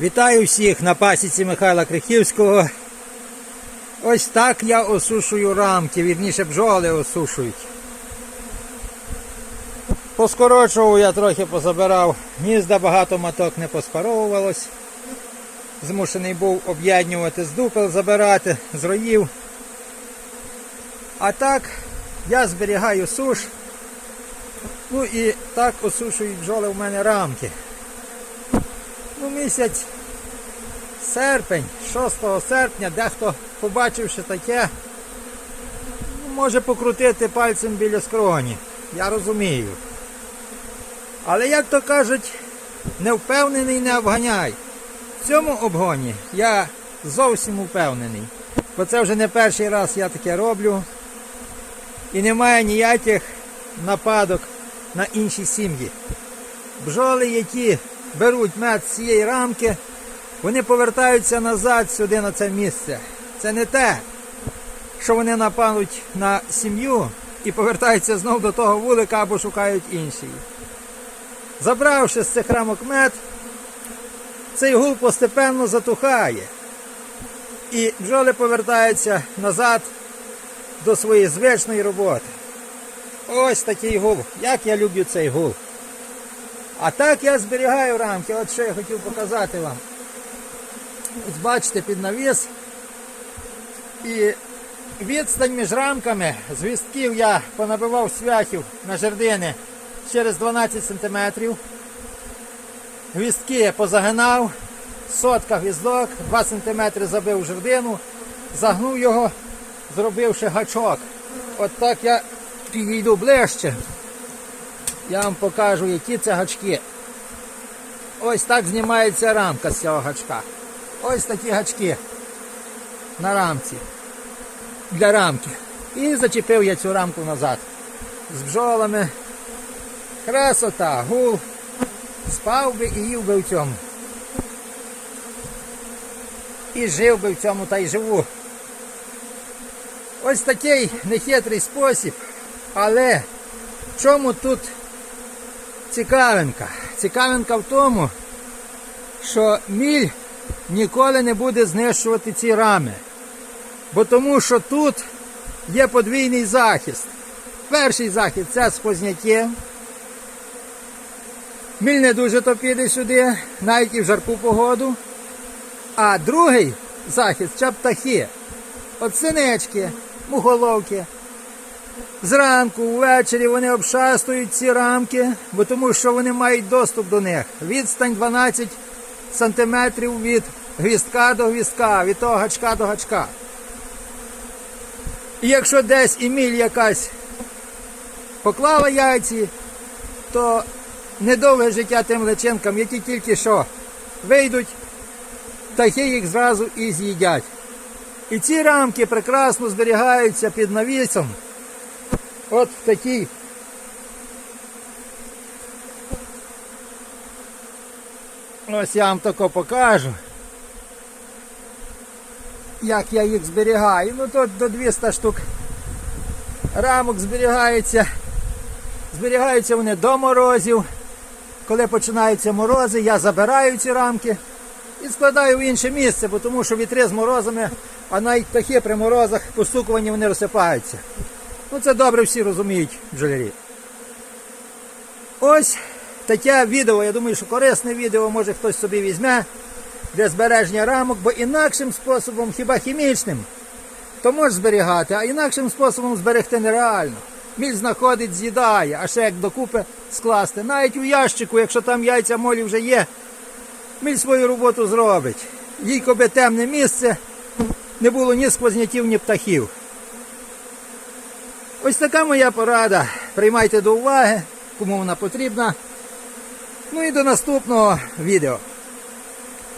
Вітаю всіх на пасіці Михайла Крихівського. Ось так я осушую рамки, вірніше бджоли осушують. Поскорочував я трохи позабирав, гнізда багато маток не поспаровувалось. Змушений був об'єднувати з дупел, забирати з роїв. А так я зберігаю суш. Ну і так осушують бджоли в мене рамки. Ну, місяць серпень, 6 серпня, дехто, побачивши таке, ну, може покрутити пальцем біля скроні. Я розумію. Але, як то кажуть, не впевнений не обганяй. В цьому обгоні я зовсім впевнений. Бо це вже не перший раз я таке роблю. І немає ніяких нападок на інші сім'ї. Бджоли, які беруть мед з цієї рамки, вони повертаються назад сюди на це місце. Це не те, що вони нападуть на сім'ю і повертаються знов до того вулика або шукають інший. Забравши з цих рамок мед, цей гул постепенно затухає. І бджоли повертаються назад до своєї звичної роботи. Ось такий гул. Як я люблю цей гул. А так я зберігаю рамки. От що я хотів показати вам. Ось бачите під навіс. І відстань між рамками з вістків я понабивав свяхів на жердини через 12 см. Гвістки я позагинав, сотка гвіздок, 2 см забив жердину, загнув його, зробивши гачок. От так я підійду ближче. Я вам покажу, які це гачки. Ось так знімається рамка з цього гачка. Ось такі гачки на рамці. Для рамки. І зачепив я цю рамку назад. З бджолами. Красота, гул. Спав би і їв би в цьому. І жив би в цьому та й живу. Ось такий нехитрий спосіб. Але в чому тут цікавинка? Цікавинка в тому, що міль ніколи не буде знищувати ці рами. Бо тому що тут є подвійний захист. Перший захист це сквозняки. Міль не дуже то піде сюди, навіть і в жарку погоду. А другий захист це птахи. От синички, мухоловки. Зранку, ввечері вони обшастують ці рамки, бо тому що вони мають доступ до них. Відстань 12 сантиметрів від гвістка до гвістка, від того гачка до гачка. І якщо десь Еміль якась поклала яйці, то недовге життя тим личинкам, які тільки що вийдуть, птахи їх зразу і з'їдять. І ці рамки прекрасно зберігаються під навісом. От в такій. Ось я вам тако покажу. Як я їх зберігаю. Ну тут до 200 штук рамок зберігається. Зберігаються вони до морозів. Коли починаються морози, я забираю ці рамки і складаю в інше місце, бо тому що вітри з морозами, а навіть птахи при морозах постукувані вони розсипаються. Ну це добре всі розуміють бджолярі. Ось таке відео, я думаю, що корисне відео, може хтось собі візьме для збереження рамок, бо інакшим способом, хіба хімічним, то можеш зберігати, а інакшим способом зберегти нереально. Міль знаходить, з'їдає, а ще як докупи скласти. Навіть у ящику, якщо там яйця молі вже є, міль свою роботу зробить. Їй коби темне місце, не було ні сквозняків, ні птахів. Ось така моя порада. Приймайте до уваги, кому вона потрібна. Ну і до наступного відео.